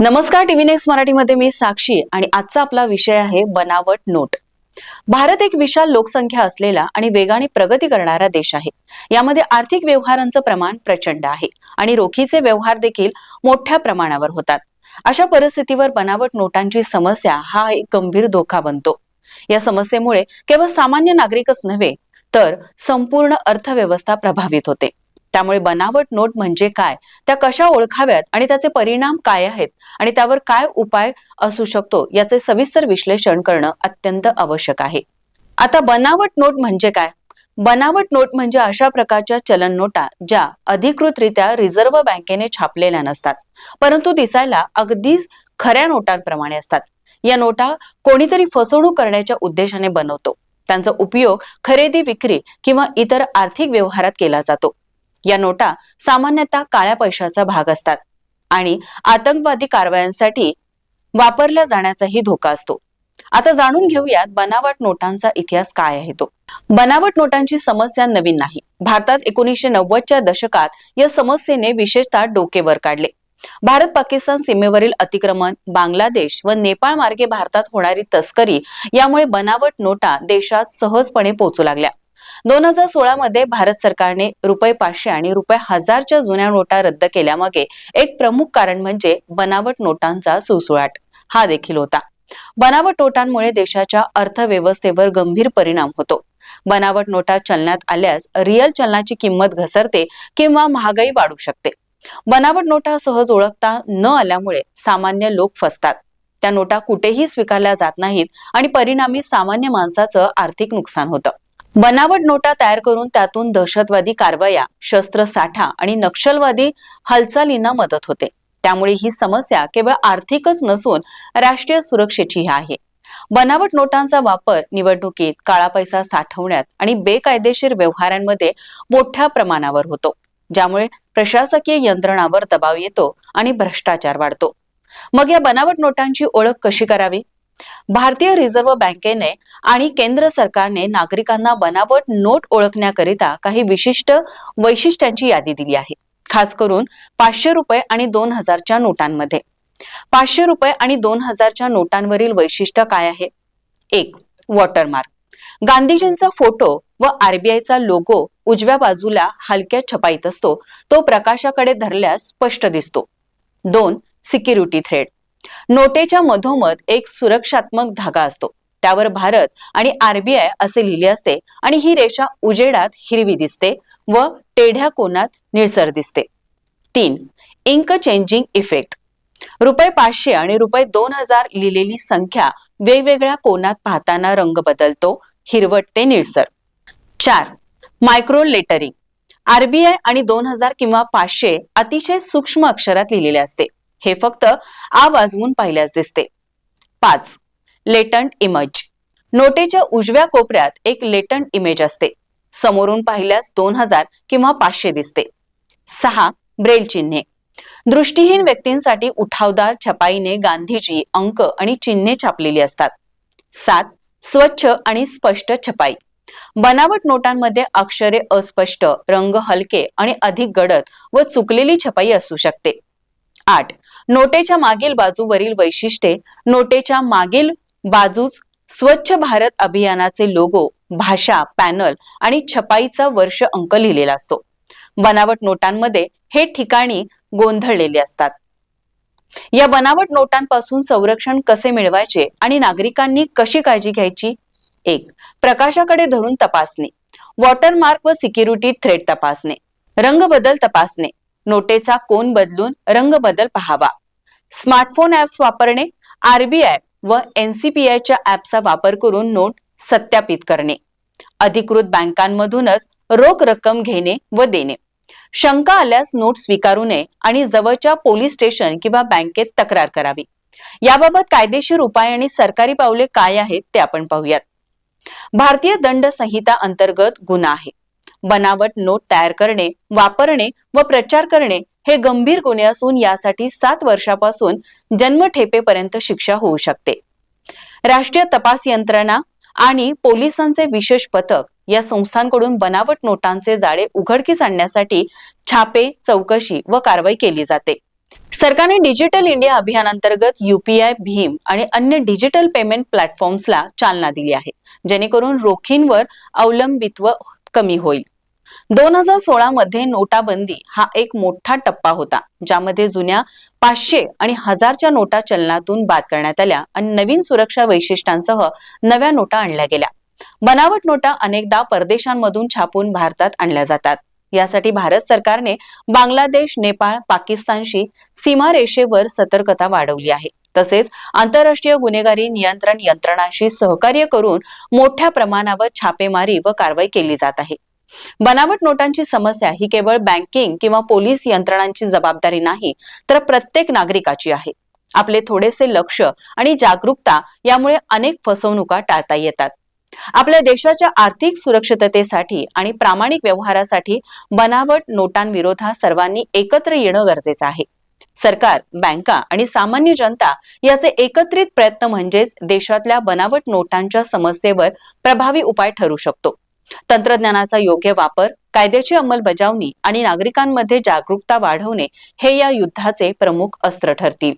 नमस्कार TV next मराठीमध्ये मी साक्षी आणि आजचा आपला विषय आहे बनावट नोट. भारत एक विशाल लोकसंख्या असलेला आणि वेगाने प्रगती करणारा देश आहे. यामध्ये आर्थिक व्यवहारांचं प्रमाण प्रचंड आहे आणि रोखीचे व्यवहार देखील मोठ्या प्रमाणावर होतात. अशा परिस्थितीवर बनावट नोटांची समस्या हा एक गंभीर धोका बनतो. या समस्येमुळे केवळ सामान्य नागरिकच नव्हे तर संपूर्ण अर्थव्यवस्था प्रभावित होते. त्यामुळे बनावट नोट म्हणजे काय? त्या कशा ओळखाव्यात आणि त्याचे परिणाम काय आहेत? आणि त्यावर काय उपाय असू शकतो? याचे सविस्तर विश्लेषण करणं अत्यंत आवश्यक आहे. आता बनावट नोट म्हणजे काय? बनावट नोट म्हणजे अशा प्रकारच्या चलन नोटा ज्या अधिकृतरित्या रिझर्व्ह बँकेने छापलेल्या नसतात परंतु दिसायला अगदी खऱ्या नोटांप्रमाणे असतात. या नोटा कोणीतरी फसवणूक करण्याच्या उद्देशाने बनवतो. त्यांचा उपयोग खरेदी विक्री किंवा इतर आर्थिक व्यवहारात केला जातो. या नोटा सामान्यतः काळ्या पैशाचा भाग असतात आणि आतंकवादी कारवायांसाठी वापरल्या जाण्याचाही धोका असतो. आता जाणून घेऊयात बनावट नोटांचा इतिहास काय आहे तो. बनावट नोटांची समस्या नवीन नाही. भारतात एकोणीसशे नव्वदच्या दशकात या समस्येने विशेषतः डोके वर काढले. भारत पाकिस्तान सीमेवरील अतिक्रमण बांगलादेश व नेपाळ मार्गे भारतात होणारी तस्करी यामुळे बनावट नोटा देशात सहजपणे पोहोचू लागल्या. दोन हजार सोळा मध्ये भारत सरकारने रुपये पाचशे आणि रुपये हजारच्या जुन्या नोटा रद्द केल्यामागे एक प्रमुख कारण म्हणजे बनावट नोटांचा सुळसुळाट. हा देखील होता. बनावट नोटांमुळे देशाच्या अर्थव्यवस्थेवर गंभीर परिणाम होतो. बनावट नोटा चलनात आल्यास रिअल चलनाची किंमत घसरते किंवा महागाई वाढू शकते. बनावट नोटा सहज ओळखता न आल्यामुळे सामान्य लोक फसतात. त्या नोटा कुठेही स्वीकारल्या जात नाहीत आणि परिणामी सामान्य माणसाचं आर्थिक नुकसान होतं. बनावट नोटा तयार करून त्यातून दहशतवादी कारवाया शस्त्र साठा आणि नक्षलवादी हालचालींना मदत होते. त्यामुळे ही समस्या केवळ आर्थिकच नसून राष्ट्रीय सुरक्षेची आहे. बनावट नोटांचा वापर निवडणुकीत काळा पैसा साठवण्यात आणि बेकायदेशीर व्यवहारांमध्ये मोठ्या प्रमाणावर होतो ज्यामुळे प्रशासकीय यंत्रणावर दबाव येतो आणि भ्रष्टाचार वाढतो. मग या बनावट नोटांची ओळख कशी करावी? भारतीय रिझर्व्ह बँकेने आणि केंद्र सरकारने नागरिकांना बनावट नोट ओळखण्याकरिता काही विशिष्ट वैशिष्ट्यांची यादी दिली आहे. खास करून पाचशे रुपये आणि दोन हजारच्या नोटांमध्ये. पाचशे रुपये आणि दोन हजारच्या नोटांवरील वैशिष्ट्य काय आहे? एक वॉटरमार्क. गांधीजींचा फोटो व आरबीआयचा लोगो उजव्या बाजूला हलक्या छपाईत असतो तो प्रकाशाकडे धरल्यास स्पष्ट दिसतो. दोन सिक्युरिटी थ्रेड नोटेच्या मधोमध एक सुरक्षात्मक धागा असतो. त्यावर भारत आणि आरबीआय असे लिहिले असते आणि ही रेषा उजेडात हिरवी दिसते व टेढ्या कोनात निळसर दिसते. तीन इंक चेंजिंग इफेक्ट. रुपये पाचशे आणि रुपये दोन हजार लिहिलेली संख्या वेगवेगळ्या कोनात पाहताना रंग बदलतो हिरवट ते निळसर. चार मायक्रो लेटरिंग. आरबीआय आणि दोन हजार किंवा पाचशे अतिशय सूक्ष्म अक्षरात लिहिलेले असते. हे फक्त आवाजवून पाहिल्यास दिसते. पाच. लेटंट इमेज नोटेच्या उजव्या कोपऱ्यात एक लेटंट इमेज असते. समोरून पाहिल्यास दोन हजार किंवा पाचशे दिसते. सहा. ब्रेल चिन्हे. दृष्टीहीन व्यक्तींसाठी उठावदार छपाईने गांधीजी अंक आणि चिन्हे छापलेली असतात. सात. स्वच्छ आणि स्पष्ट छपाई. बनावट नोटांमध्ये अक्षरे अस्पष्ट रंग हलके आणि अधिक गडद व चुकलेली छपाई असू शकते. आठ. नोटेच्या मागील बाजूवरील वैशिष्ट्ये नोटेच्या मागील बाजूस स्वच्छ भारत अभियानाचे लोगो भाषा पॅनल आणि छपाईचा वर्ष अंक लिहिलेला असतो. बनावट नोटांमध्ये हे ठिकाणी गोंधळलेले असतात. या बनावट नोटांपासून संरक्षण कसे मिळवायचे आणि नागरिकांनी कशी काळजी घ्यायची? एक प्रकाशाकडे धरून तपासणे. वॉटरमार्क व सिक्युरिटी थ्रेड तपासणे. रंग बदल तपासणे. नोटेचा कोन बदलून रंग बदल पहावा. स्मार्टफोन ऍप्स वापरणे आरबीआय व एनसीपीआयच्या ऍपचा वापर करून नोट सत्यापित करणे. अधिकृत बँकांमधूनच रोख रक्कम घेणे व देणे. शंका आल्यास नोट स्वीकारू नये आणि जवळच्या पोलीस स्टेशन किंवा बँकेत तक्रार करावी. याबाबत कायदेशीर उपाय आणि सरकारी पावले काय आहेत ते आपण पाहूयात. भारतीय दंड संहिता अंतर्गत गुन्हा आहे. बनावट नोट तयार करणे वापरणे व प्रचार करणे हे गंभीर गुन्हे असून यासाठी सात वर्षापासून जन्मठेपेपर्यंत शिक्षा होऊ शकते. राष्ट्रीय तपास यंत्रणा आणि पोलिसांचे विशेष पथक या संस्थांकडून बनावट नोटांचे जाळे उघडकीस आणण्यासाठी छापे चौकशी व कारवाई केली जाते. सरकारने डिजिटल इंडिया अभियानांतर्गत युपीआय भीम आणि अन्य डिजिटल पेमेंट प्लॅटफॉर्म्सला चालना दिली आहे. जेणेकरून रोखींवर अवलंबित्व कमी होईल. दोन हजार सोळा मध्ये नोटाबंदी हा एक मोठा टप्पा होता ज्यामध्ये जुन्या पाचशे आणि हजारच्या नोटा चलनातून बाद करण्यात आल्या आणि नवीन सुरक्षा वैशिष्ट्यांसह नव्या नोटा आणल्या गेल्या. बनावट नोटा अनेकदा परदेशांमधून छापून भारतात आणल्या जातात. यासाठी भारत सरकारने बांगलादेश नेपाळ पाकिस्तानशी सीमारेषेवर सतर्कता वाढवली आहे. तसेच आंतरराष्ट्रीय गुन्हेगारी नियंत्रण यंत्रणांशी सहकार्य करून मोठ्या प्रमाणावर छापेमारी व कारवाई केली जात आहे. बनावट नोटांची समस्या ही केवळ बँकिंग किंवा पोलीस यंत्रणांची जबाबदारी नाही तर प्रत्येक नागरिकाची आहे. आपले थोडेसे लक्ष आणि जागरूकता यामुळे अनेक फसवणुका टाळता येतात. आपल्या देशाच्या आर्थिक सुरक्षिततेसाठी आणि प्रामाणिक व्यवहारासाठी बनावट नोटांविरोधात सर्वांनी एकत्र येणं गरजेचं आहे. सरकार बँका आणि सामान्य जनता याचे एकत्रित प्रयत्न म्हणजेच देशातल्या बनावट नोटांच्या समस्येवर प्रभावी उपाय ठरू शकतो. तंत्रज्ञानाचा योग्य वापर कायद्याची अंमलबजावणी आणि नागरिकांमध्ये जागरूकता वाढवणे हे या युद्धाचे प्रमुख अस्त्र ठरतील.